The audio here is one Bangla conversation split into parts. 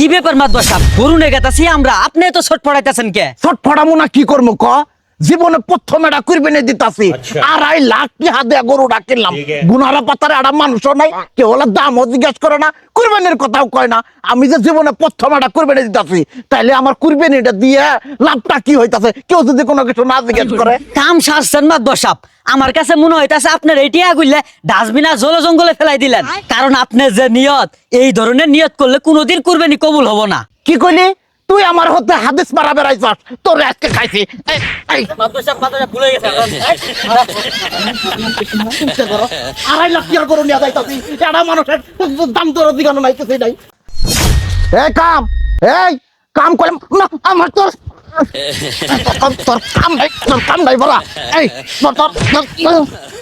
কি ব্যাপার মাদবা সাহেব গরু নে গেতাছি আমরা, আপনি তো ছট পড়াইতেছেন কে? ছট ফড়ামো না, কি করব ক? জীবনে প্রথম এটা কুরবানি দিতাছি আড়াই লাখ টাকা দিয়ে গরুটা কিনলাম। গুনারা পাতারে একটা মানুষ নাই কেউ হলে দামও জিজ্ঞেস করে না কুরবানির কথাও কয় না। আমি যে জীবনে প্রথম এটা কুরবানি দিতাছি তাইলে আমার কুরবানিটা দিয়ে লাভটা কি হইতাছে? কেউ যদি কোনো কিছু না জিজ্ঞেস করে। কাম সারছেন মাদবা সাহেব আমার কাছে মনে হইতাছে আপনার এইটি আগুললে ডাস্টবিন জল জঙ্গলে ফেলাই দিলেন। কারণ আপনি যে নিয়ত এই ধরনের নিয়ত করলে কোনোদিন কুরবানি কবুল হব না। কি কইলি? তুই আমার হতে হাদিস মারা বেড়াইছ তোর আজকে খাইছি। আড়াই লাখ টাকা করে নিয়ে যাইতাছি? এটা মানুষের দাম তোর দিগানো নাই, কিছুই নাই। এ কাম। এই, কাম করে না, আমার তোর তোর- তোর কাম নাই তোর কাম নাই বলা। এই তোর তোর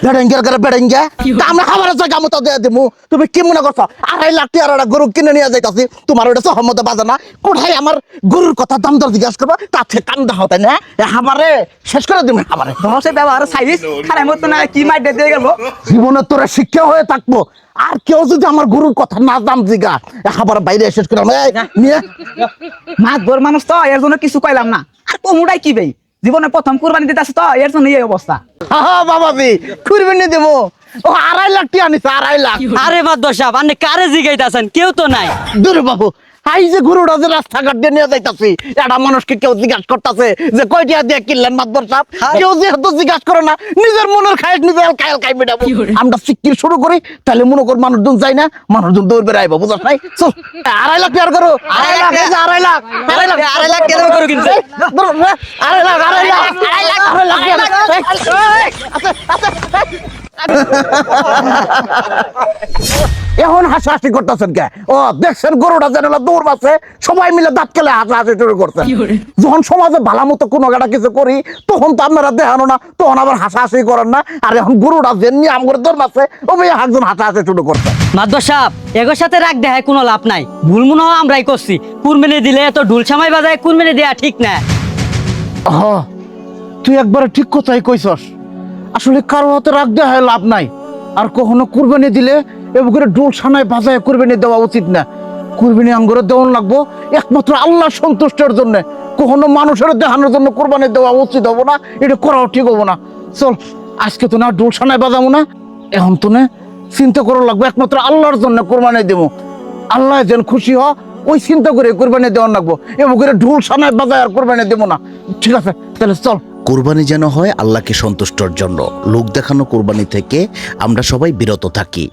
বেড়েঙ্গে। করে বেড়েঙ্গে কাম খাবার জায়গা মতো দিয়ে দিমু। তুমি কি মনে করছ? আড়াই লাখ টাকার একটা গরু কিনে নিয়ে যাইতাছি। তোমার ওটা সহমত বাজে না। কোথায় আমার গরুর কথা দাম দর জিজ্ঞাসা করব? তাতে কান্দা হতে না? খাবারে শেষ করে দিবি খাবারে। ধসে ব্যবহার সাইজ খারাপ মতো না কি মাইট দিয়ে গেল? জীবনে তোরা শিক্ষা হয়ে থাকব। আর কেউ যদি আমার গরুর কথা না দাম জিগা খাবার বাইরে শেষ করে মাছ ধর মানুষ তো এর জন্য কিছু কইলাম না। আর কমুটাই কি ভাই জীবনে প্রথম কুরবানি দিতে আসে তো এর জন্য এই অবস্থা। হা বাবাজি কুরবানি দেবো। ও আড়াই লাখ টি আনিস আড়াই লাখ। আরে বাদ দশা আপনি কারে জিগাইতাছেন? কেউ তো নাই। দূর বাবু আই যে গরুটা যে রাস্তাঘাট দিয়ে নিয়ে যাইতাছি এটা মানুষকে কেউ জিজ্ঞাসা করতেছে যে কয়টিয়া দিয়ে কিনলেন মাতবর সাহেব কেউ যেহেতু জিজ্ঞাসা করে না নিজের মনের খায় নিজের খায়াল খাই মেটাবো আমরা সিক্কির শুরু করি তাহলে মনে কর মানুষজন যাই না মানুষজন দৌড় বেড়াইবো বুঝাস নাই চল আড়াই লাখ করো আড়াই লাখ আড়াই লাখ আড়াই লাখ আড়াই লাখ টাকার গরু কিনছে। এই, ধরো, এই, আড়াই লাখ আড়াই লাখ আড়াই লাখ আড়াই লাখ এই, এই, আছে, আছে, এখন হাসাহাসি করতেছেন কে? ও দেখছেন গরুটা যেন দৌড় বাসে সবাই মিলে দাঁত কেলে হাসাহাসি শুরু করছেন যখন সমাজে ভালো মতো কোনো গাড়া কিছু করি তখন তো আপনারা দেখানো না তখন আবার হাসাহাসি করেন না। আর এখন গরুটা যেমনি আম করে দৌড় বাসে ও ভাই একজন হাসাহাসি শুরু করছে। মাদবা সাহেব এগোর সাথে রাগ দেখায় কোনো লাভ নাই। ভুল মনে হয় আমরাই করছি। কুরবানি দিলে এত ঢুল ছামাই বাজায় কুরবানি দেয়া ঠিক না। হ তুই একবারে ঠিক কথাই কইছস। আসলে কারও হাতে রাখ দেওয়া হয়, লাভ নাই। আর কখনো কুরবানি দিলে এবার ডোল সানায় বাজায় কুরবানি দেওয়া উচিত না। কুরবানি আঙ্গুরে দেওয়ান লাগবো, একমাত্র আল্লাহ সন্তুষ্টের জন্য। কখনো মানুষের দেখানোর জন্য কুরবানি দেওয়া উচিত হব না, এটা করাও ঠিক হব না। চল, আজকে তো না ডোল সানায় বাজাবো না, এখন তো না চিন্তা করা লাগবে, একমাত্র আল্লাহর জন্য কোরবানি দেবো। আল্লাহ যেন খুশি হ, ওই চিন্তা করে কোরবানি দেওয়ার লাগবো। এবং করে ঢোল সানায় বাজায় আর কোরবানি দেবো না। ঠিক আছে, তাহলে চল। কোরবানি যেন হয় আল্লাহকে সন্তুষ্টর জন্য। লোক দেখানো কোরবানি থেকে আমরা সবাই বিরত থাকি।